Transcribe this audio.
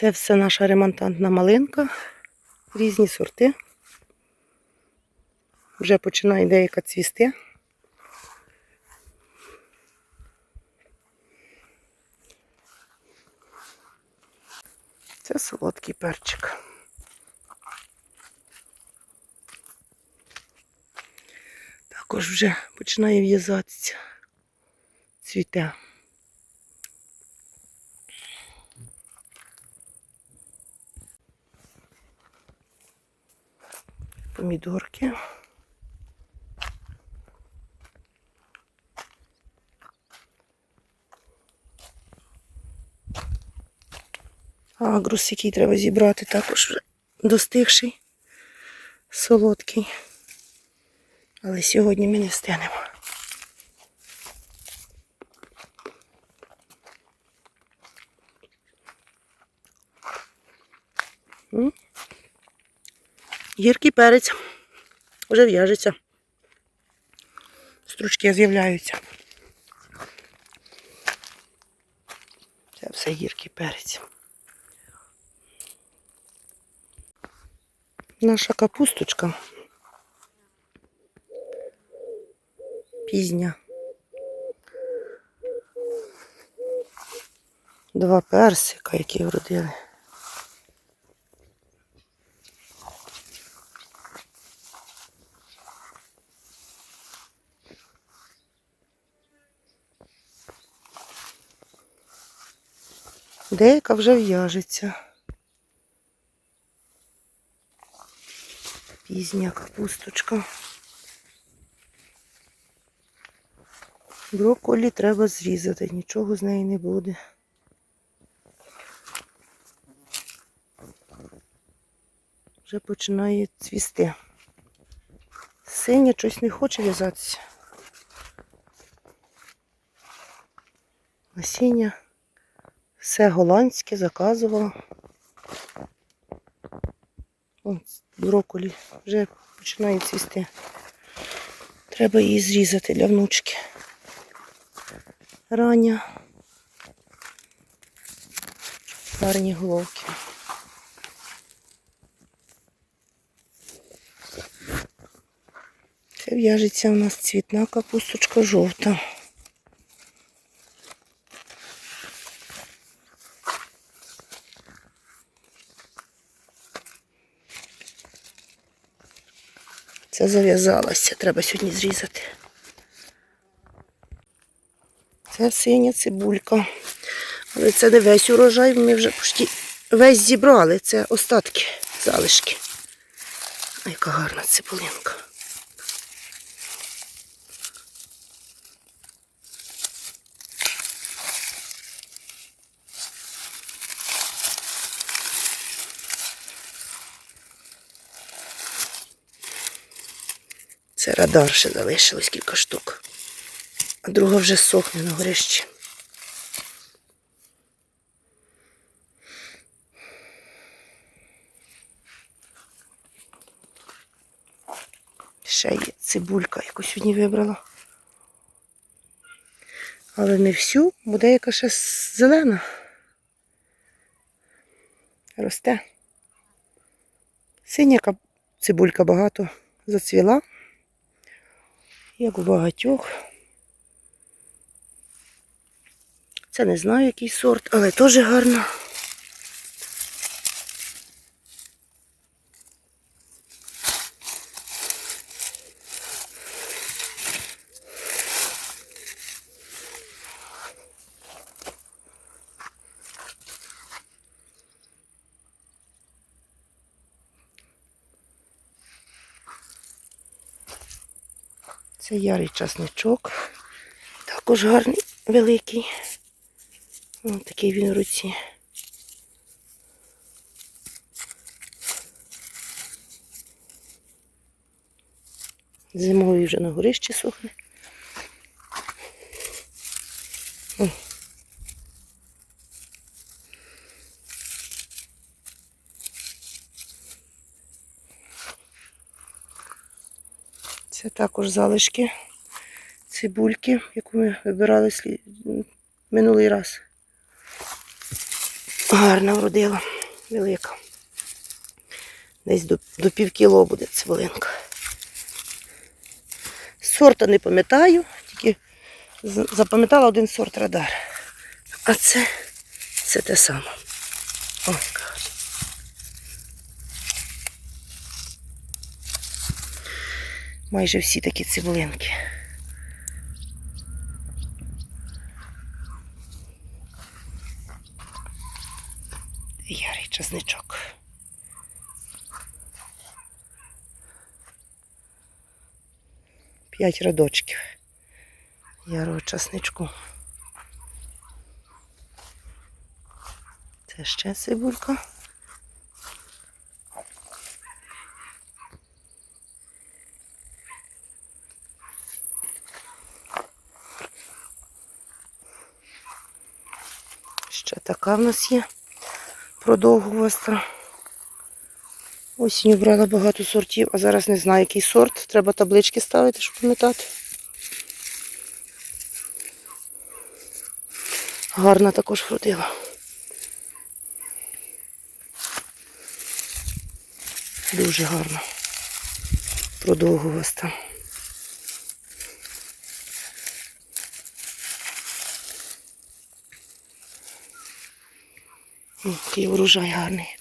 Це все наша ремонтантна малинка. Різні сорти. Вже починає деяка цвісти. Це солодкий перчик. Також вже починає в'язатися. Цвіте. Помідорки. Агрус, який треба зібрати, також вже достигший, солодкий. Але сьогодні ми не встигнемо. Гіркий перець вже в'яжеться. Стручки з'являються. Це все гіркий перець. Наша капусточка пізня. Два персика, які вродили. Деяка вже в'яжеться. Пізня капусточка. Брокколі треба зрізати, нічого з неї не буде. Вже починає цвісти. Синя щось не хоче в'язатися. Насіння все голландське заказувала. О, брокколі вже починає цвісти. Треба її зрізати для внучки. Рання. Гарні головки. Це в'яжеться у нас цвітна капусточка жовта. Це зав'язалося, треба сьогодні зрізати. Це синя цибулька. Але це не весь урожай, ми вже почти весь зібрали. Це остатки, залишки. А яка гарна цибулинка. Це радар ще залишилось кілька штук. А друга вже сохне на горищі. Ще є цибулька, яку сьогодні вибрала. Але не всю, буде яка ще зелена. Росте. Синя кап- цибулька багато зацвіла як у багатьох. Це не знаю, який сорт, але теж гарно. Це ярий часничок. Також гарний, великий. Ось такий він в руці. Зимовий вже на горищі сохне. Це також залишки цибульки, яку ми вибирали минулий раз. Гарно вродила. велика. Десь до, до пів кіло буде цибулинка. Сорта не пам'ятаю, тільки запам'ятала один сорт радар. А це, це те саме. Ой, яка гарна. Майже всі такі цибулинки. Ярий часничок. П'ять рядочків ярого часничку. Це ще цибулька. Ще така в нас є продовгуваста. Осінню брала багато сортів, а зараз не знаю, який сорт. Треба таблички ставити, щоб пам'ятати. Гарна також вродила. Дуже гарна. Продовгуваста. Який урожай гарний.